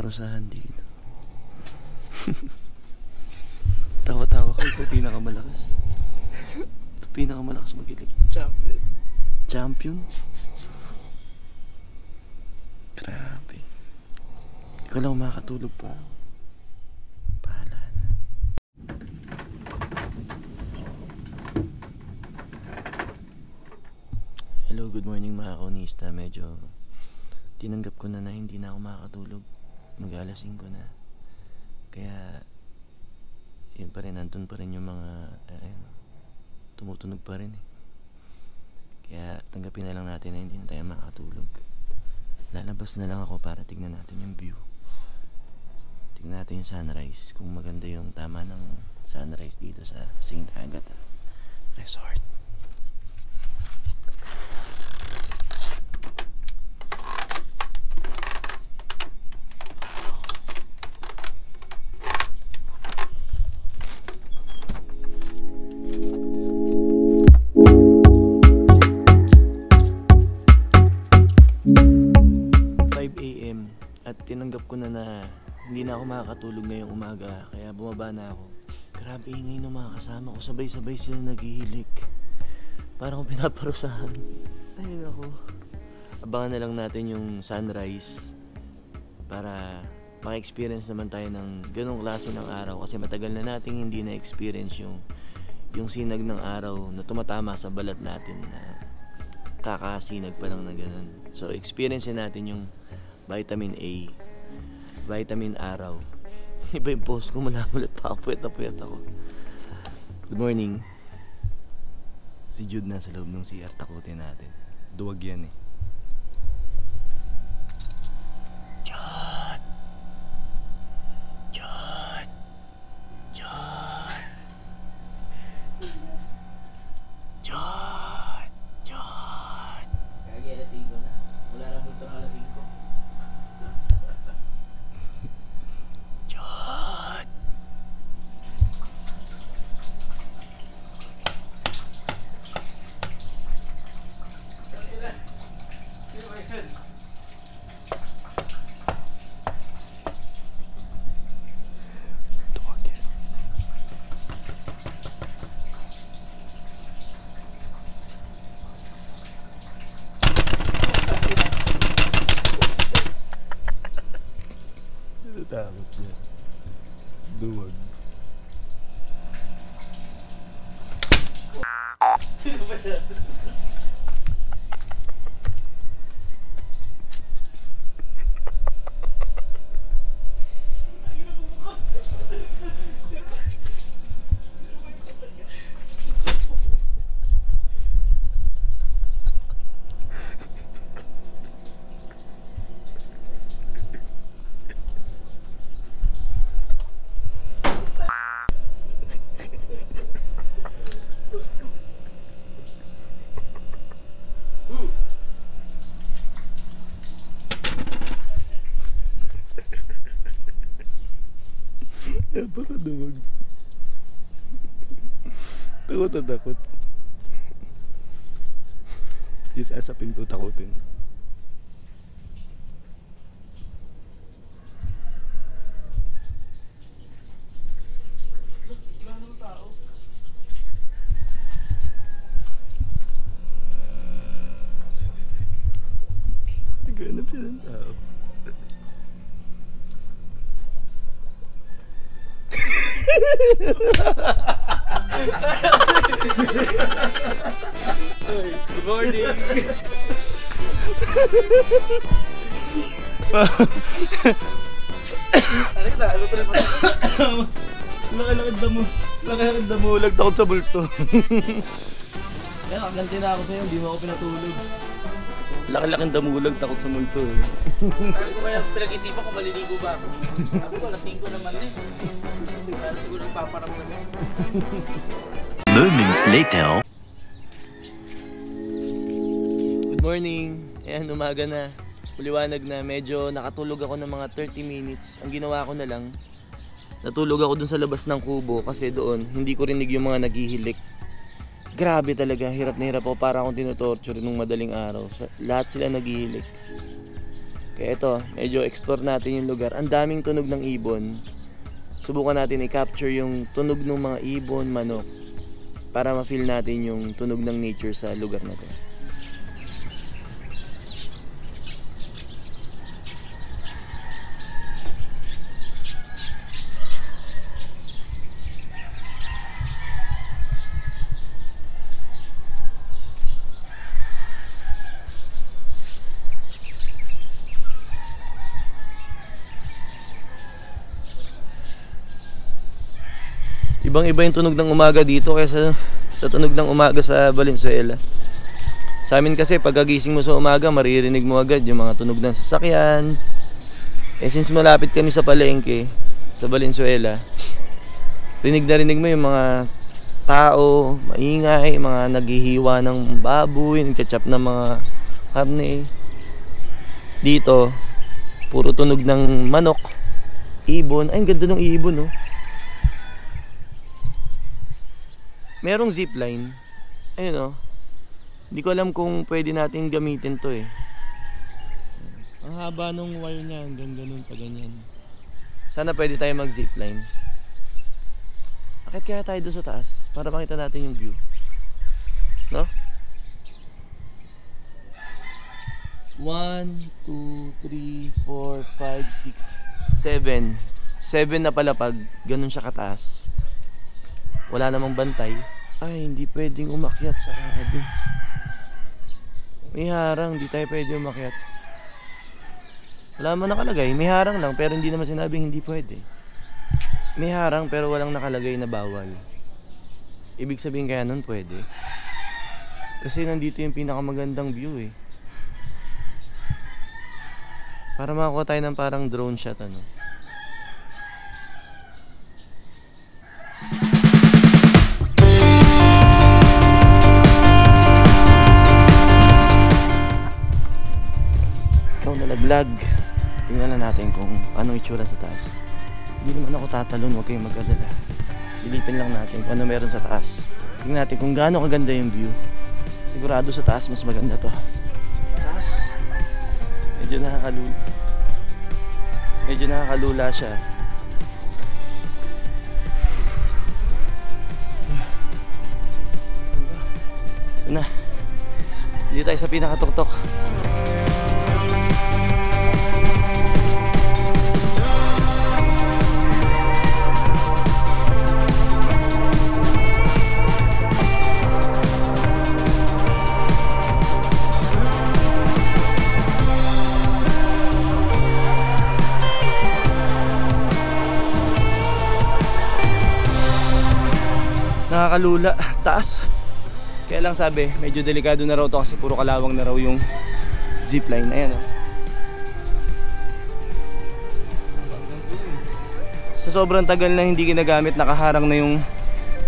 akong pinaparusahan dito. Tawa-tawa ka. Ikaw pinakamalakas. Ito pinakamalakas magilig. Champion. Champion? Grabe. Ikaw lang makakatulog pa. Na. Hello, good morning mga kaunista. Medyo tinanggap ko na na hindi na ako makakatulog. Mag-alas 5 na. Kaya, yun pa rin, nandun pa rin yung mga, eh, tumutunog pa rin eh. Kaya tanggapin na lang natin na hindi na tayo makakatulog. Lalabas na lang ako para tignan natin yung view. Tignan natin yung sunrise. Kung maganda yung tama ng sunrise dito sa St. Agatha Resort. Hindi na ako makakatulog ngayong umaga kaya bumaba na ako. Grabe ingay ng mga kasama ko. Sabay-sabay sila naghihilik. Parang pinaparusahan. Ayun ako. Abangan na lang natin yung sunrise para maka-experience naman tayo ng ganong klase ng araw kasi matagal na nating hindi na-experience yung yung sinag ng araw na tumatama sa balat natin na kakasinag pa lang na ganun. So experience natin yung vitamin A, vitamin araw. Iba yung post ko, malamulat pa puwet na puwet ako. Good morning. Si Jude na sa loob ng CR, takutin natin. Duwag yan eh. Yeah. Napakaduwag. Takot na takot. Dito sa pinto takutin. Naghanap siya ng tao. Good morning. Anak na, ano pala pa? Laki-laki damo. Laki-laki damo. Lagtakot sa bulto. Yan, kaganti na ako sa'yo, hindi mo ako pinatulog. Laki-laking damulag, takot sa multo eh. Sabi ko kaya pinag-isipan ko maliligo ba ako. Sabi ko, alas 5 naman eh. Kaya siguro nagpaparamdam eh. Moments later. Good morning. Ayan, umaga na. Puliwanag na. Medyo nakatulog ako ng mga 30 minutes. Ang ginawa ko na lang, natulog ako dun sa labas ng kubo kasi doon hindi ko rinig yung mga naghihilik. Grabe talaga, hirap na hirap ako para akong tinutorture nung madaling araw. Sa, lahat sila naghihilik. Kaya ito, medyo explore natin yung lugar. Ang daming tunog ng ibon. Subukan natin i-capture yung tunog ng mga ibon, manok para ma-feel natin yung tunog ng nature sa lugar na to. Ibang iba yung tunog ng umaga dito kaysa sa tunog ng umaga sa Valenzuela. Sa amin kasi pagkagising mo sa umaga, maririnig mo agad yung mga tunog ng sasakyan. Eh since malapit kami sa palengke, sa Valenzuela, rinig na rinig mo yung mga tao, maingay, mga naghihiwa ng baboy, nagchachap ng mga karne. Dito, puro tunog ng manok, ibon. Ay, ang ganda ng ibon, oh. Merong zipline. Ayun oh. Hindi ko alam kung pwede natin gamitin to eh. Ang haba nung wire niya, hanggang ganun pa ganyan. Sana pwede tayo mag zipline. Akit kaya tayo doon sa taas para makita natin yung view. No? 1, 2, 3, 4, 5, 6, 7. 7 na palapag, ganun siya kataas wala namang bantay. Ay hindi pwedeng umakyat sa sarado may harang hindi tayo pwede umakyat. Wala man nakalagay. May harang lang pero hindi naman sinabing hindi pwede. May harang pero walang nakalagay na bawal. Ibig sabihin kaya nun pwede. Kasi nandito yung pinakamagandang view eh. Para makakuha tayo ng parang drone shot ano ikaw nalaglag tingnan na natin kung anong itsura sa taas. Hindi naman ako tatalon huwag kayong mag-alala. Silipin lang natin kung ano meron sa taas. Tingnan natin kung gaano kaganda yung view. Sigurado sa taas mas maganda to. Taas. Medyo nakakalula. Medyo nakakalula siya. Na. Hindi tayo sa pinakatuktok nakakalula. Taas. Kaya lang sabi medyo delikado na raw to kasi puro kalawang na raw yung zipline. Ayan oh. sa sobrang tagal na hindi ginagamit nakaharang na yung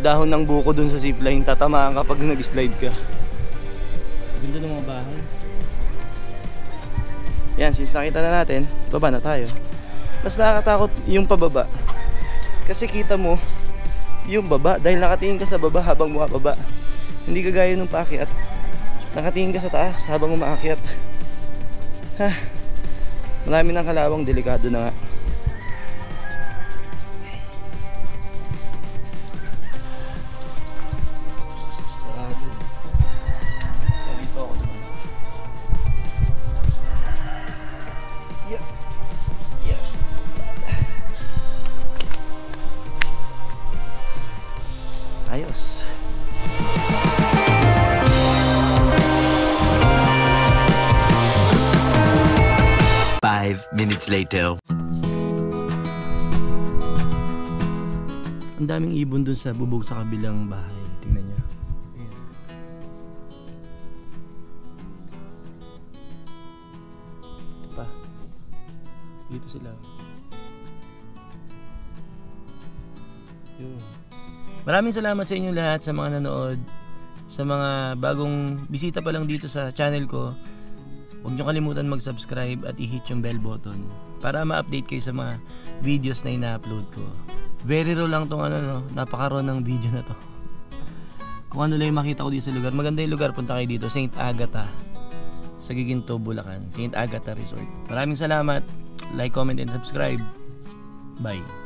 dahon ng buko dun sa zipline. Tatamaan kapag nag-slide ka. Ganda ng mga bahay. Yan since nakita na natin baba na tayo. Mas nakakatakot yung pababa. Kasi kita mo yung baba. Dahil nakatingin ka sa baba habang bumababa. Hindi kagaya nung paakyat. Nakatingin ka sa taas habang umaakyat. Ha marami ng kalawang delikado na nga detail. Ang daming ibon dun sa bubog sa kabilang bahay. Tingnan nyo. Ayan. Ito pa. Dito sila. Yun. Maraming salamat sa inyo lahat sa mga nanood sa mga bagong bisita pa lang dito sa channel ko. Huwag nyo kalimutan mag-subscribe at i-hit yung bell button para ma-update kayo sa mga videos na ina-upload ko. Very raw lang tong ano no, napaka-raw ng video na to. Kung ano lang yung makita ko dito sa lugar. Maganda yung lugar, punta kayo dito, St. Agatha sa Giginto, Bulacan. St. Agatha Resort. Maraming salamat. Like, comment, and subscribe. Bye.